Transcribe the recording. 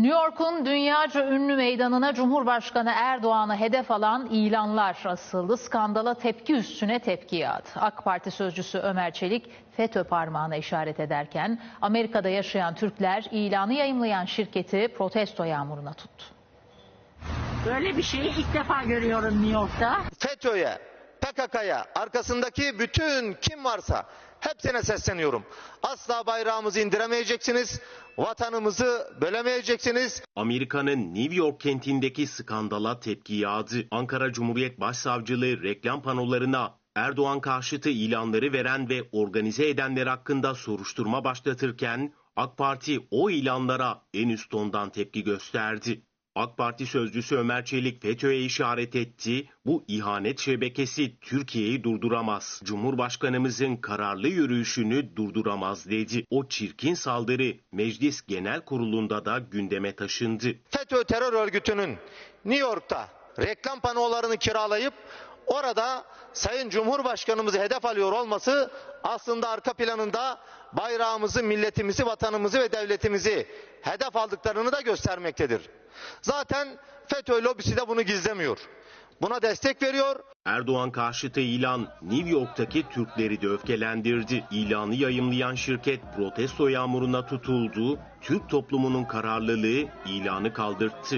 New York'un dünyaca ünlü meydanına Cumhurbaşkanı Erdoğan'ı hedef alan ilanlar asıldı. Skandala tepki üstüne tepki yağdı. AK Parti sözcüsü Ömer Çelik FETÖ parmağına işaret ederken Amerika'da yaşayan Türkler ilanı yayımlayan şirketi protesto yağmuruna tuttu. Böyle bir şeyi ilk defa görüyorum New York'ta. FETÖ'ye, PKK'ya, arkasındaki bütün kim varsa hepsine sesleniyorum. Asla bayrağımızı indiremeyeceksiniz, vatanımızı bölemeyeceksiniz. Amerika'nın New York kentindeki skandala tepki yağdı. Ankara Cumhuriyet Başsavcılığı reklam panolarına Erdoğan karşıtı ilanları veren ve organize edenler hakkında soruşturma başlatırken AK Parti o ilanlara en üst tondan tepki gösterdi. AK Parti sözcüsü Ömer Çelik FETÖ'ye işaret etti. Bu ihanet şebekesi Türkiye'yi durduramaz. Cumhurbaşkanımızın kararlı yürüyüşünü durduramaz dedi. O çirkin saldırı Meclis Genel Kurulu'nda da gündeme taşındı. FETÖ terör örgütünün New York'ta reklam panolarını kiralayıp orada Sayın Cumhurbaşkanımızı hedef alıyor olması aslında arka planında bayrağımızı, milletimizi, vatanımızı ve devletimizi hedef aldıklarını da göstermektedir. Zaten FETÖ lobisi de bunu gizlemiyor. Buna destek veriyor. Erdoğan karşıtı ilan New York'taki Türkleri de öfkelendirdi. İlanı yayımlayan şirket protesto yağmuruna tutuldu. Türk toplumunun kararlılığı ilanı kaldırttı.